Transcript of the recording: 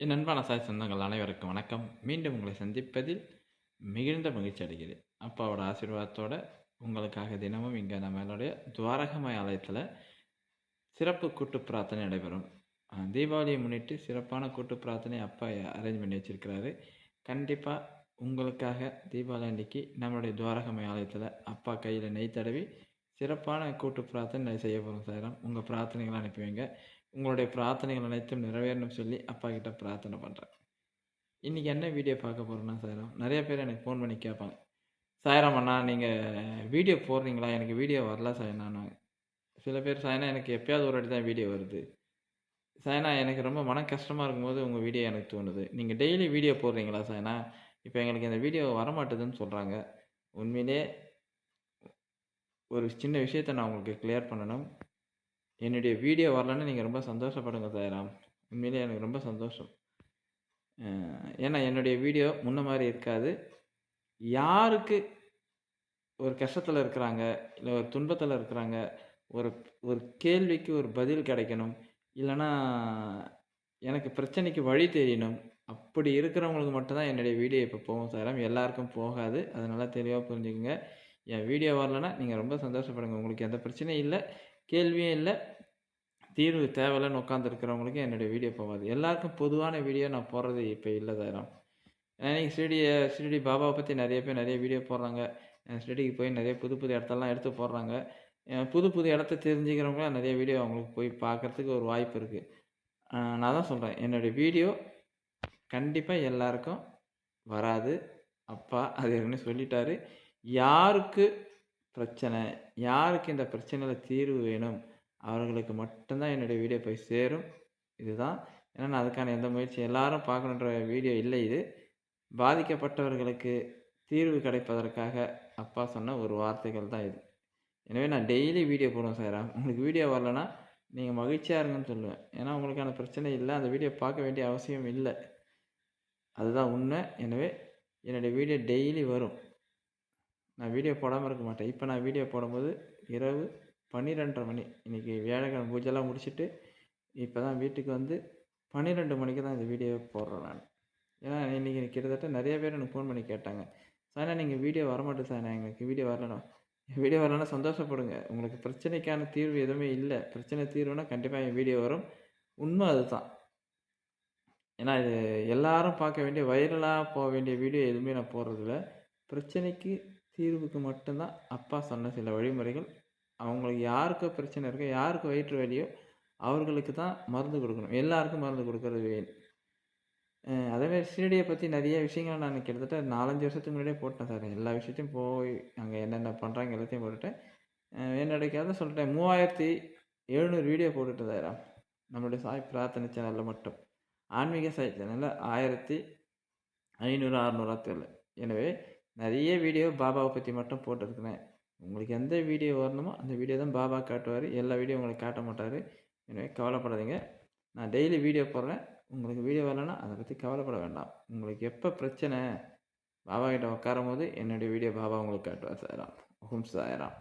என் அன்பான சாய் சொந்தங்கள் அனைவருக்கும் வணக்கம். மீண்டும் உங்களை சந்திப்பதில் மிகுந்த மகிழ்ச்சி அடைகிறது அப்பாவோட ஆசீர்வாதத்தோடு உங்களுக்காக தினமும் இங்கே நம்மளுடைய துவாரகமய ஆலயத்தில் சிறப்பு கூட்டு பிரார்த்தனை நடைபெறும். தீபாவளியை முன்னிட்டு சிறப்பான கூட்டு பிரார்த்தனை அப்பா அரேஞ்ச் பண்ணி வச்சிருக்கிறாரு. கண்டிப்பாக உங்களுக்காக தீபாவளி அன்னைக்கு நம்மளுடைய துவாரகமய ஆலயத்தில் அப்பா கையில் நெய் தடவி சிறப்பான கூட்டு பிரார்த்தனை செய்ய போகிறோம் சாயிரம் உங்கள் பிரார்த்தனைகளை அனுப்பி வைங்க. உங்களுடைய பிரார்த்தனைகள் அனைத்தும் நிறைவேறணும் சொல்லி அப்பா கிட்ட பிரார்த்தனை பண்ணுறேன் இன்றைக்கி என்ன வீடியோ பார்க்க போகிறோன்னா சாயிரம் நிறைய பேர் எனக்கு ஃபோன் பண்ணி கேட்பாங்க. சாயிரம் அண்ணா நீங்கள் வீடியோ போடுறீங்களா? எனக்கு வீடியோ வரல சாயண்ணா சில பேர் சாயனா எனக்கு எப்பயாவது ஒரு வாட்டி தான் வீடியோ வருது. சாயனா எனக்கு ரொம்ப மன கஷ்டமாக இருக்கும்போது உங்கள் வீடியோ எனக்கு தோணுது. நீங்கள் டெய்லி வீடியோ போடுறீங்களா? சாயனா இப்போ எங்களுக்கு இந்த வீடியோ வரமாட்டுதுன்னு சொல்கிறாங்க உண்மையிலே ஒரு சின்ன விஷயத்தை நான் உங்களுக்கு கிளியர் பண்ணணும். என்னுடைய வீடியோ வரலன்னு நீங்கள் ரொம்ப சந்தோஷப்படுங்க சாயராம். உண்மையிலே எனக்கு ரொம்ப சந்தோஷம். ஏன்னா என்னுடைய வீடியோ முன்ன மாதிரி இருக்காது. யாருக்கு ஒரு கஷ்டத்தில் இருக்கிறாங்க இல்லை ஒரு துன்பத்தில் இருக்கிறாங்க ஒரு ஒரு கேள்விக்கு ஒரு பதில் கிடைக்கணும் இல்லைன்னா எனக்கு பிரச்சனைக்கு வழி தெரியணும் அப்படி இருக்கிறவங்களுக்கு மட்டும்தான் என்னுடைய வீடியோ இப்போ போகும் சார் எல்லாருக்கும் போகாது. அதனால தெளிவாக புரிஞ்சுக்கோங்க. என் வீடியோ வரலன்னா நீங்கள் ரொம்ப சந்தோஷப்படுங்க. உங்களுக்கு எந்த பிரச்சனையும் இல்லை கேள்வியும் இல்லை தீர்வு தேவையில்லைன்னு உட்காந்துருக்கிறவங்களுக்கு என்னுடைய வீடியோ போகாது. எல்லாருக்கும் பொதுவான வீடியோ நான் போடுறது இப்போ இல்லை சாரம் ஏன்னா நீங்கள் ஸ்ரீடி ஸ்ரீடி பாபாவை பற்றி நிறைய பேர் நிறைய வீடியோ போடுறாங்க. ஸ்ரீடிக்கு போய் நிறைய புது புது இடத்தெல்லாம் எடுத்து போடுறாங்க. புது புது இடத்த தெரிஞ்சுக்கிறவங்களாம் நிறைய வீடியோ அவங்களுக்கு போய் பார்க்கறதுக்கு ஒரு வாய்ப்பு இருக்குது நான் தான் சொல்கிறேன் என்னுடைய வீடியோ கண்டிப்பாக எல்லாருக்கும் வராது. அப்பா அது ஏற்கனவே சொல்லிட்டாரு. யாருக்கு பிரச்சனை? யாருக்கு இந்த பிரச்சனையில் தீர்வு வேணும்? அவர்களுக்கு மட்டும்தான் என்னுடைய வீடியோ போய் சேரும். இதுதான். ஏன்னா நான் அதுக்கான எந்த முயற்சி எல்லாரும் பார்க்கணுன்ற வீடியோ இல்லை இது. பாதிக்கப்பட்டவர்களுக்கு தீர்வு கிடைப்பதற்காக அப்பா சொன்ன ஒரு வார்த்தைகள் தான் இது. எனவே நான் டெய்லி வீடியோ போடுவேன் சார். உங்களுக்கு வீடியோ வரலன்னா நீங்கள் மகிழ்ச்சியாக இருங்கன்னு சொல்லுவேன். ஏன்னா உங்களுக்கான பிரச்சனை இல்லை. அந்த வீடியோ பார்க்க வேண்டிய அவசியம் இல்லை. அதுதான் உண்மை. எனவே என்னுடைய வீடியோ டெய்லி வரும். நான் வீடியோ போடாமல் இருக்க மாட்டேன். இப்போ நான் வீடியோ போடும்போது இரவு பன்னிரெண்டரை மணி. இன்றைக்கி வியாழக்கிழமை பூஜைலாம் முடிச்சுட்டு இப்போ தான் வீட்டுக்கு வந்து பன்னிரெண்டு மணிக்கு தான் இந்த வீடியோ போடுறேன் நான். ஏன்னா இன்றைக்கி கிட்டத்தட்ட நிறைய பேர் எனக்கு ஃபோன் பண்ணி கேட்டாங்க. சாய்னா நீங்கள் வீடியோ வரமாட்டேன் நான் எங்களுக்கு வீடியோ வரலனா வீடியோ வரலன்னா சந்தோஷப்படுங்க. உங்களுக்கு பிரச்சனைக்கான தீர்வு எதுவுமே இல்லை. பிரச்சனை தீர்வுனா கண்டிப்பாக என் வீடியோ வரும். உண்மை அதுதான். ஏன்னா இது எல்லாரும் பார்க்க வேண்டிய வைரலாக போக வேண்டிய வீடியோ எதுவுமே நான் போடுறதில்ல. பிரச்சனைக்கு தீர்வுக்கு மட்டும்தான் அப்பா சொன்ன சில வழிமுறைகள். அவங்களுக்கு யாருக்கு பிரச்சனை இருக்கோ யாருக்கு வயிற்று வலியோ அவர்களுக்கு தான் மருந்து கொடுக்கணும். எல்லாருக்கும் மருந்து கொடுக்கறது வேணும். அதேமாதிரி ஷீரடியை பற்றி நிறைய விஷயங்கள் நான் கிட்டத்தட்ட நாலஞ்சு வருஷத்துக்கு முன்னாடியே போட்டேன் சார். எல்லா விஷயத்தையும் போய் அங்கே என்னென்ன பண்ணுறாங்க எல்லாத்தையும் போட்டுட்டேன் அஹ் என்னுடைய கதை சொல்லிட்டேன் மூவாயிரத்தி எழுநூறு வீடியோ போட்டுட்டு சார். நம்மளுடைய சாய் பிரார்த்தனை சேனலில் மட்டும். ஆன்மீக சாய் சேனலில் ஆயிரத்தி ஐநூறு அறநூறா தெரியல எனவே நிறைய வீடியோ பாபாவை பற்றி மட்டும் போட்டிருக்கிறேன். உங்களுக்கு எந்த வீடியோ வரணுமோ அந்த வீடியோ தான் பாபா காட்டுவார். எல்லா வீடியோ உங்களுக்கு காட்ட மாட்டார். எனவே கவலைப்படாதீங்க. நான் டெய்லி வீடியோ போடுறேன். உங்களுக்கு வீடியோ வரலன்னா அதை பற்றி கவலைப்பட வேண்டாம். உங்களுக்கு எப்போ பிரச்சனை? பாபா கிட்ட உட்காரும் போது என்னுடைய வீடியோ பாபா உங்களுக்கு காட்டுவார். சாயராம். ஓம் சாயராம்.